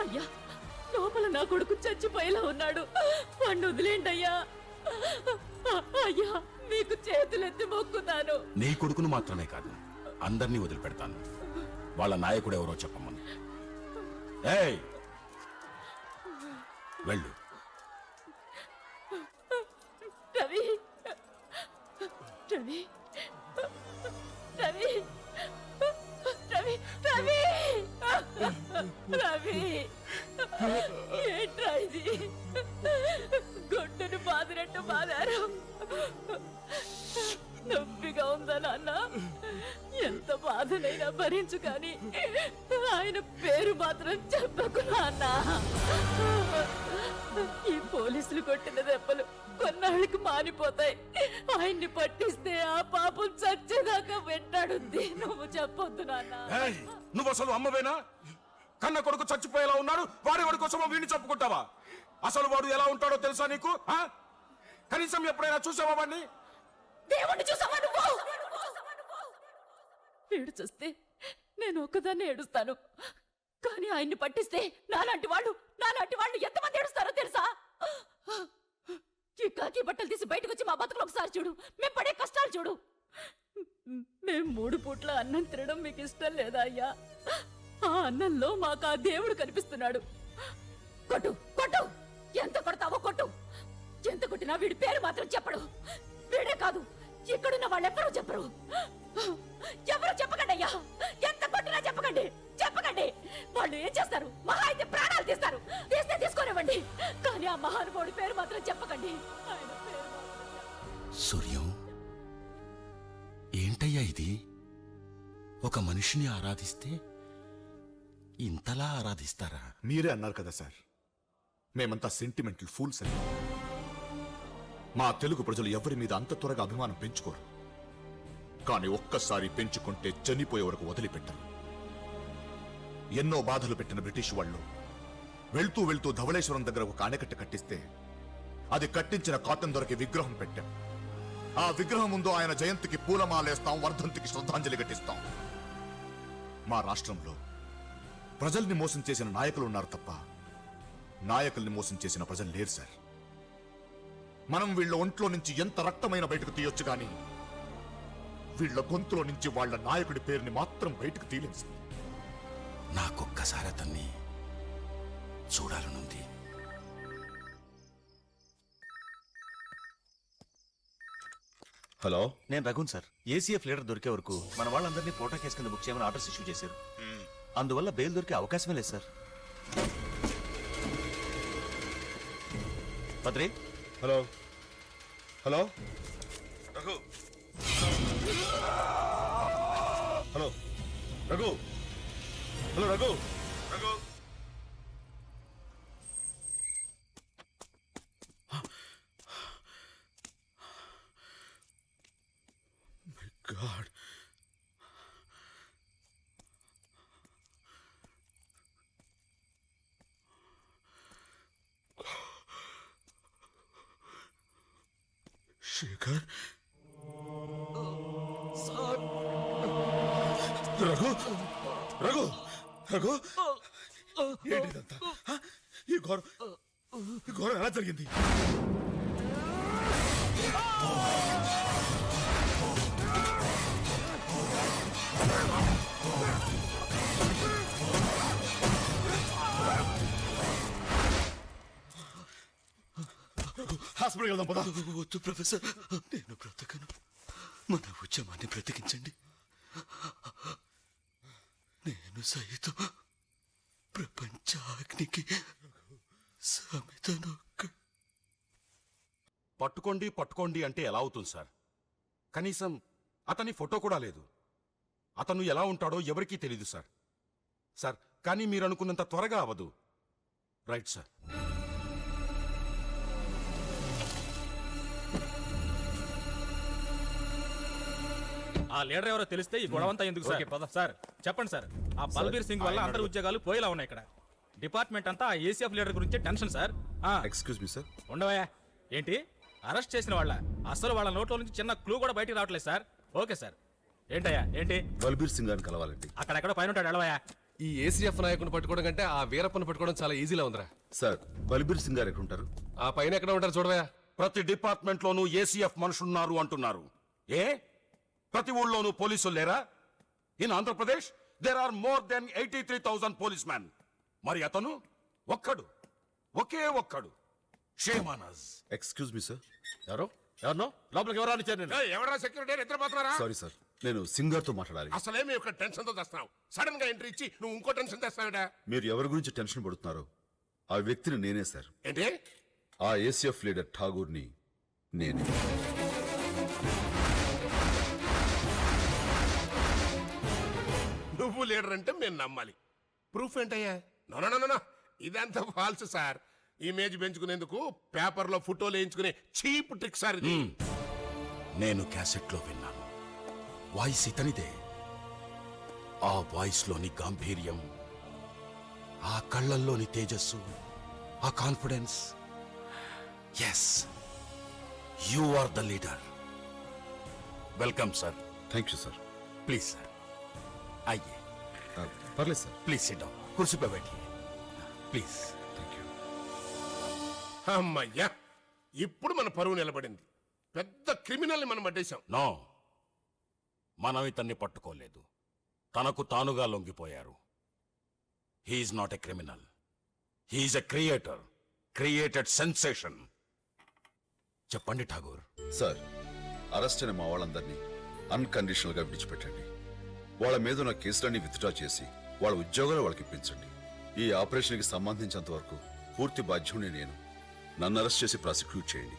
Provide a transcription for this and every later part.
అయ్యా లోపల నా కొడుకు చచ్చిపోయేలా ఉన్నాడు. వాడిని వదిలేండి అయ్యా. అయ్యా మీకు చేతులెత్తి మొక్కుతాను. నీ కొడుకును మాత్రమే కాదు అందరినీ వదిలిపెడతాను. వాళ్ళ నాయకుడు ఎవరో చెప్పమని. ఏయ్! వెళ్ళు. బాదినట్టు బాధారు నొప్పిగా ఉందా నాన్న? ఎంత బాధనైనా భరించు కానీ ఆయన పేరు మాత్రం చెప్పకు నాన్న. ఈ పోలీసులు కొట్టిన దెబ్బలు కొన్నాళ్ళకి మానిపోతాయి. ఆయన్ని పట్టిస్తే ఆ పాపం చచ్చేదాకా వెంటాడుద్ది నువ్వు చెప్పొద్దు నాన్న. నువ్వు అసలు అమ్మవేనా? కన్న కొడుకు చచ్చిపోయేలా ఉన్నాడు వాడి వాడి కోసం వీడిని చెప్పుకుంటావా అసలు వాడు ఎలా ఉంటాడో తెలుసా నీకు? ఆ? కనీసం ఎప్పుడైనా చూసావా వాడిని దేవుణ్ణి చూసావా నువ్వు? వీడు చూస్తే నేను ఒక్కదాన్ని ఏడుస్తాను. కానీ ఆయన్ని పట్టిస్తే నాలాంటి వాళ్ళు నాలాంటి వాళ్ళు ఎంతమంది ఏడుస్తారో తెలుసా? ఈ కాకి బట్టలు తీసి బయటకు వచ్చి మా బతుకులు ఒకసారి చూడు. మేము పడే కష్టాలు చూడు. మేము మూడు పూట్ల అన్నం తినడం మీకు ఇష్టం లేదా అయ్యా? ఆ అన్నంలో మాకు ఆ దేవుడు కనిపిస్తున్నాడు. కొట్టు కొట్టు! ఎంత కొడతావో కొట్టు! ఎంత కొట్టినా వీడి పేరు మాత్రం చెప్పడు. వీడే కాదు ఇక్కడున్న వాళ్ళెవ్వరూ చెప్పరు. ఎవరు చెప్పకండి అయ్యా? ఎంత కొట్టినా చెప్పకండి చెప్పకండి. వాళ్ళు ఏం చేస్తారు? మహా అయితే ప్రాణాలు తీస్తారు. తీస్తే తీసుకోనివ్వండి. కానీ ఆ మహానుభావుడి పేరు మాత్రం చెప్పకండి. ఆయన పేరు మాత్రం సూర్యం ఏంటయ్యా ఇది? ఒక మనిషిని ఆరాధిస్తే ఇంతలా ఆరాధిస్తారా? మీరే అన్నారు కదా సార్ మేమంతా సెంటిమెంటల్ ఫూల్స్ అని మా తెలుగు ప్రజలు ఎవరి మీద అంత త్వరగా అభిమానం పెంచుకోరు. కానీ ఒక్కసారి పెంచుకుంటే చనిపోయే వరకు వదిలిపెట్టరు. ఎన్నో బాధలు పెట్టిన బ్రిటిష్ వాళ్ళు వెళ్తూ వెళ్తూ ధవళేశ్వరం దగ్గర ఒక ఆనకట్ట కట్టిస్తే అది కట్టించిన కాటన్ దొరికి విగ్రహం పెట్టాం. ఆ విగ్రహం ముందు ఆయన జయంతికి పూలమాలేస్తాం వర్ధంతికి శ్రద్ధాంజలి ఘటిస్తాం. మా రాష్ట్రంలో ప్రజల్ని మోసం చేసిన నాయకులు ఉన్నారు తప్ప నాయకుల్ని మోసం చేసిన ప్రజలు లేరు సార్. మనం వీళ్ళ ఒంట్లో నుంచి ఎంత రక్తమైన బయటకు తీయొచ్చు కానీ వీళ్ళ గొంతులో నుంచి వాళ్ళ నాయకుడి పేరుని మాత్రం బయటకు తీయలేం సార్. నాకొక్కసారి అతన్ని చూడాలనుంది. హలో? నేను రఘున్ సార్. ఏసీఎఫ్ లీడర్ దొరికే వరకు మన వాళ్ళందరినీ పోటా కేసు కింద బుక్ చేయమని ఆర్డర్స్ ఇష్యూ చేశారు. అందువల్ల బెయిల్ దొరికే అవకాశమే లేదు sir. పద్రి hello. Hello. Raghu. Hello. Raghu. Hello Raghu. Shekhar? Raghu Raghu Raghu. ఏంటిదంతా? ఈ ఘోరం ఈ ఘోరం ఎలా జరిగింది? హాస్పిటల్కి వెళ్దాం పదా. వద్దు ప్రొఫెసర్. నేను బ్రతకను. మన ఉద్యమాన్ని బ్రతికించండి. నేను సైతం ప్రపంచాగ్నికి సమితనొక్క. పట్టుకోండి పట్టుకోండి అంటే ఎలా అవుతుంది సార్? కనీసం అతని ఫోటో కూడా లేదు. అతను ఎలా ఉంటాడో ఎవరికీ తెలీదు సార్. సార్ కానీ మీరు అనుకున్నంత త్వరగా అవ్వదు. Right sir. ఆ లీడర్ ఎవరో తెలిస్తే ఈ గొడవంతా ఎందుకు సార్? సార్ చెప్పండి సార్. ఆ బల్బీర్ సింగ్ వల్ల అందరి ఉద్యోగాలు పోయేలా ఉన్నాయి ఇక్కడ. డిపార్ట్మెంట్ అంతా ఆ ఏసీఎఫ్ లీడర్ గురించి టెన్షన్ సార్. ఆ, ఎక్స్క్యూజ్ మీ సార్ ఉండవయ్యా. ఏంటి? అరెస్ట్ చేసిన వాళ్ళ. అసలు వాళ్ళ నోట్లో నుంచి చిన్న క్లూ కూడా బయటికి రావట్లేదు సార్. Okay sir. ఏంటయ్యా? ఏంటి? బల్బీర్ సింగ్ గారిని కలవాలండి. అక్కడెక్కడో పైన ఉంటాడు ఎడవయ్యా ఈ ఏసీఎఫ్ నాయకుని పట్టుకోవడం కంటే ఆ వీరప్పని పట్టుకోవడం చాలా ఈజీలా ఉందిరా. సార్ బల్బీర్ సింగ్ గారు ఎక్కడుంటారు? ఆ పైన ఎక్కడ ఉంటారు చూడవా ప్రతి డిపార్ట్మెంట్ లోనూ ఏసీఎఫ్ మనుషులున్నారు అంటున్నారు. ఏ? ప్రతి ఊళ్ళోనూ పోలీసులు లేరా? In Andhra Pradesh there are more than eighty three thousand police man మరి అతను? ఒక్కడు. ఒకే ఒక్కడు. షేమానస్ ఎక్స్క్యూజ్ మీ సార్ ఎవరు? ఎవరు లోపలికి ఎవరు రానిచ్చారు నేను ఎవరా సెక్యూరిటీ నిద్రపోతున్నారా? సారీ సార్ నేను సింగ్ గారితో మాట్లాడాలి. అసలేమి ఒక టెన్షన్తో తెస్తున్నావు. సడన్గా ఎంట్రీ ఇచ్చి నువ్వు ఇంకో టెన్షన్ తెస్తావిడా మీరు ఎవరి గురించి టెన్షన్ పడుతున్నారో ఆ వ్యక్తిని నేనే సార్ ఏంటి? ఆ ఏసీఎఫ్ లీడర్ ఠాగూర్ని నేనే. నువ్వు లీడర్ అంటే మేము నమ్మాలి. ప్రూఫ్ ఏంటయ్యా? నో నో నో ఇదంతా ఫాల్స్ సార్ ఇమేజ్ పెంచుకునేందుకు పేపర్లో ఫోటోలు వేయించుకునే చీప్ ట్రిక్ సార్ ఇది. నేను క్యాసెట్లో విన్నాను. వాయిస్ ఇతనిదే. ఆ వాయిస్లోని గాంభీర్యం ఆ కళ్ళల్లోని తేజస్సు ఆ confidence yes you are the leader welcome sir thank you sir please sir అయ్యే పర్లేదు సార్. ప్లీజ్ సిట్ డౌన్ కుర్చీపై బయట ప్లీజ్. థ్యాంక్ యూ అమ్మయ్యా ఇప్పుడు మన పరువు నిలబడింది. పెద్ద క్రిమినల్ని మనం పట్టేశాం నో. మనం ఇతన్ని పట్టుకోలేదు. తనకు తానుగా లొంగిపోయారు. He's not a criminal he's a creator created sensation చెప్పండి ఠాగూర్. సార్ అరెస్ట్ అయిన మా వాళ్ళందరినీ అన్కండిషనల్గా విడిచిపెట్టండి. వాళ్ళ మీద ఉన్న కేసులన్నీ విత్డ్రా చేసి వాళ్ళ ఉద్యోగాలు వాళ్ళకి ఇప్పించండి. ఈ ఆపరేషన్కి సంబంధించినంత వరకు పూర్తి బాధ్యుని నేను. నన్ను అరెస్ట్ చేసి ప్రాసిక్యూట్ చేయండి.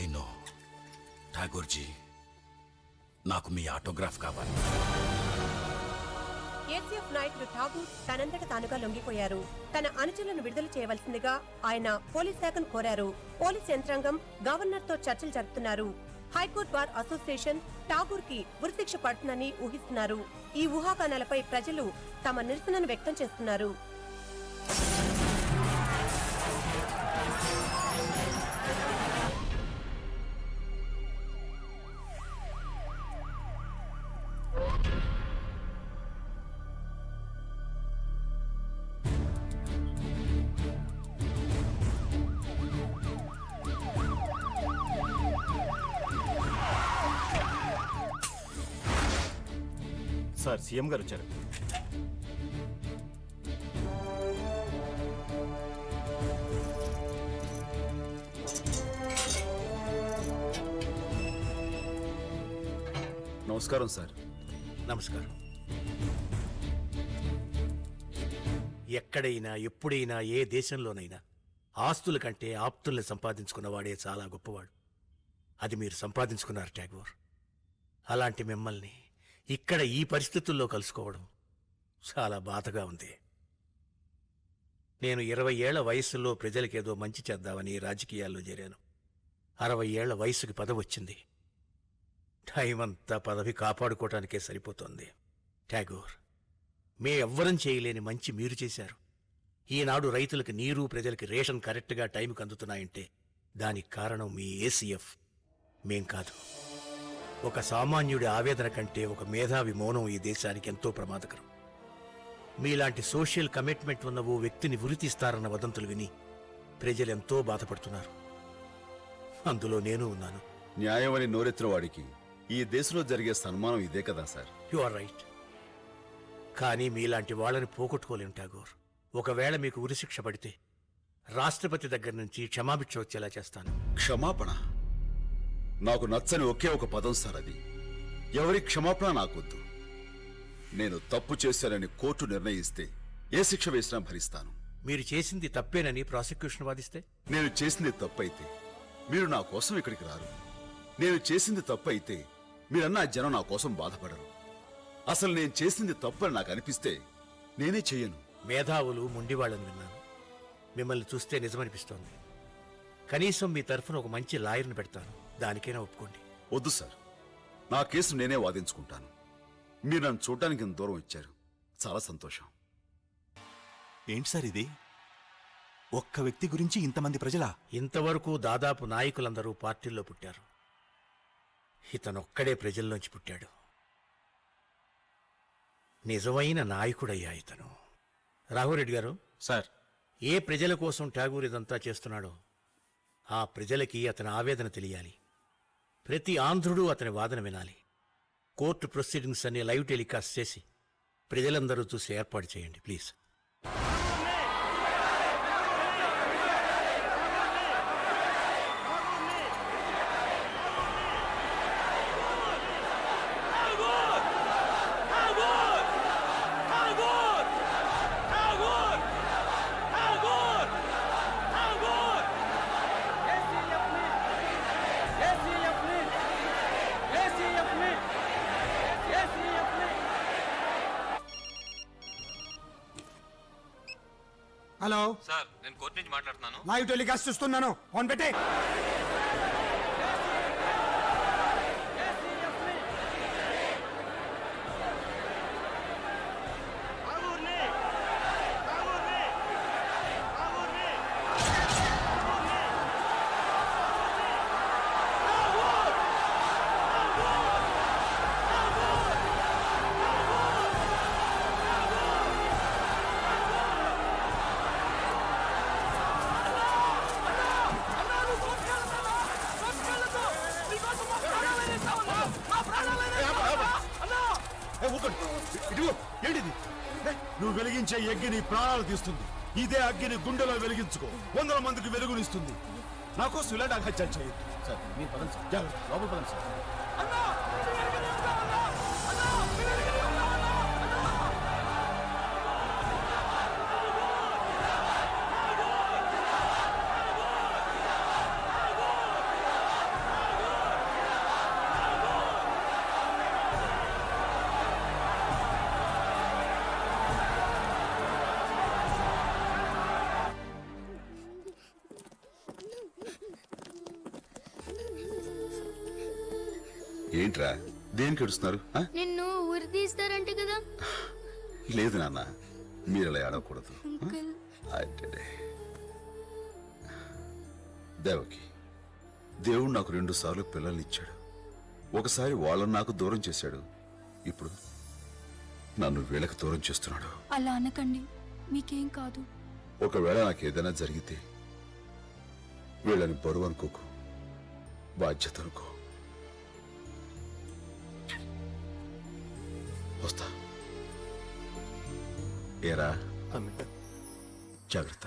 ఐ నో ఠాగూర్జీ నాకు మీ ఆటోగ్రాఫ్ కావాలి. ఏసీఎఫ్ నాయకుడు ఠాగూర్ తనంతట తానుగా లొంగిపోయారు. తన అనుచరులను విడుదల చేయవలసిందిగా ఆయన పోలీస్ శాఖను కోరారు. పోలీస్ యంత్రాంగం గవర్నర్తో చర్చలు జరుపుతున్నారు. హైకోర్టు బార్ అసోసియేషన్ ఠాగూర్కి ఉరిశిక్ష పడుతుందని ఊహిస్తున్నారు. ఈ ఊహాగానాలపై ప్రజలు తమ నిరసనను వ్యక్తం చేస్తున్నారు. సార్ సీఎం గారు వచ్చారు. నమస్కారం సార్. నమస్కారం. ఎక్కడైనా ఎప్పుడైనా ఏ దేశంలోనైనా ఆస్తుల కంటే ఆప్తుల్ని సంపాదించుకున్నవాడే చాలా గొప్పవాడు. అది మీరు సంపాదించుకున్నారు ట్యాగోర్. అలాంటి మిమ్మల్ని ఇక్కడ ఈ పరిస్థితుల్లో కలుసుకోవడం చాలా బాధగా ఉంది. నేను ఇరవై ఏళ్ళ వయస్సులో ప్రజలకేదో మంచి చేద్దామని రాజకీయాల్లో చేరాను. అరవై ఏళ్ళ వయసుకి పదవి వచ్చింది. టైం అంతా పదవి కాపాడుకోవటానికే సరిపోతోంది. ట్యాగోర్ మే ఎవ్వరం చేయలేని మంచి మీరు చేశారు. ఈనాడు రైతులకు నీరు ప్రజలకి రేషన్ కరెక్ట్గా టైంకి అందుతున్నాయంటే దానికి కారణం మీ ఏసీఎఫ్ మేం కాదు. ఒక సామాన్యుడి ఆవేదన కంటే ఒక మేధావి మౌనం ఈ దేశానికి ఎంతో ప్రమాదకరం. మీలాంటి సోషల్ కమిట్మెంట్ ఉన్న ఓ వ్యక్తిని ఉరితీస్తారన్న వదంతులు విని ప్రజలెంతో బాధపడుతున్నారు. అందులో నేను ఉన్నాను. న్యాయం అని నోరెత్తిన వాడికి ఈ దేశంలో జరిగే సన్మానం ఇదే కదా సార్. యు ఆర్ రైట్ కానీ మీలాంటి వాళ్ళని పోగొట్టుకోలేం ఠాగూర్ ఒకవేళ మీకు ఉరిశిక్ష పడితే రాష్ట్రపతి దగ్గర నుంచి క్షమాభిక్ష వచ్చేలా చేస్తాను. క్షమాపణ? నాకు నచ్చని ఒకే ఒక పదం సార్ అది. ఎవరి క్షమాపణ నాకొద్దు. నేను తప్పు చేశానని కోర్టు నిర్ణయిస్తే ఏ శిక్ష వేసినా భరిస్తాను. మీరు చేసింది తప్పేనని ప్రాసిక్యూషన్ వాదిస్తే? నేను చేసింది తప్పైతే మీరు నా కోసం ఇక్కడికి రారు. నేను చేసింది తప్పైతే మీరన్నా జనం నా కోసం బాధపడరు. అసలు నేను చేసింది తప్పని నాకు అనిపిస్తే నేనే చెయ్యను మేధావులు మొండివాళ్ళని విన్నాను. మిమ్మల్ని చూస్తే నిజమనిపిస్తోంది. కనీసం మీ తరఫున ఒక మంచి లాయర్ని పెడతాను. దానికైనా ఒప్పుకోండి. వద్దు సార్. నా కేసు నేనే వాదించుకుంటాను. మీరు నన్ను చూడటానికి ఇంత దూరం ఇచ్చారు చాలా సంతోషం. ఏంటి సార్ ఇది? ఒక్క వ్యక్తి గురించి ఇంతమంది ప్రజలా? ఇంతవరకు దాదాపు నాయకులందరూ పార్టీల్లో పుట్టారు. ఇతనొక్కడే ప్రజల్లోంచి పుట్టాడు. నిజమైన నాయకుడయ్యా ఇతను. రాఘవరెడ్డి గారు సార్. ఏ ప్రజల కోసం ఠాగూర్ ఇదంతా చేస్తున్నాడో ఆ ప్రజలకి అతని ఆవేదన తెలియాలి. ప్రతి ఆంధ్రుడు అతని వాదన వినాలి. కోర్టు ప్రొసీడింగ్స్ అన్ని లైవ్ టెలికాస్ట్ చేసి ప్రజలందరూ చూసి ఏర్పాటు చేయండి ప్లీజ్. హలో సార్ నేను కోర్టు నుంచి మాట్లాడుతున్నాను. లైవ్ టెలికాస్ట్ చూస్తున్నాను. ఫోన్ పెట్టే. నువ్వు వెలిగించే అగ్గిని ప్రాణాలు తీస్తుంది. ఇదే అగ్గిని గుండెలో వెలిగించుకో. వందల మందికి వెలుగునిస్తుంది. నా ఇలాంటి అఘాత్యాలు చేయొద్దు. సార్ మీరు పదండి సార్. లోపల పదండి సార్. ఏంట్రా? దేనికి ఏడుస్తున్నారు? ఆ? నిన్ను ఉరి తీస్తారంట కదా. లేదు నాన్న మీరు అలా ఏడవకూడదు. అంకుల్. దేవకి దేవుడు నాకు రెండు సార్లు పిల్లల్ని ఇచ్చాడు. ఒకసారి వాళ్ళని నాకు దూరం చేశాడు. ఇప్పుడు నన్ను వీళ్ళకి దూరం చేస్తున్నాడు. అలా అనకండి మీకేం కాదు. ఒకవేళ నాకు ఏదైనా జరిగితే వీళ్ళని బరువు అనుకోకు బాధ్యత అనుకో. వస్తా. ఏరా? జాగ్రత్త.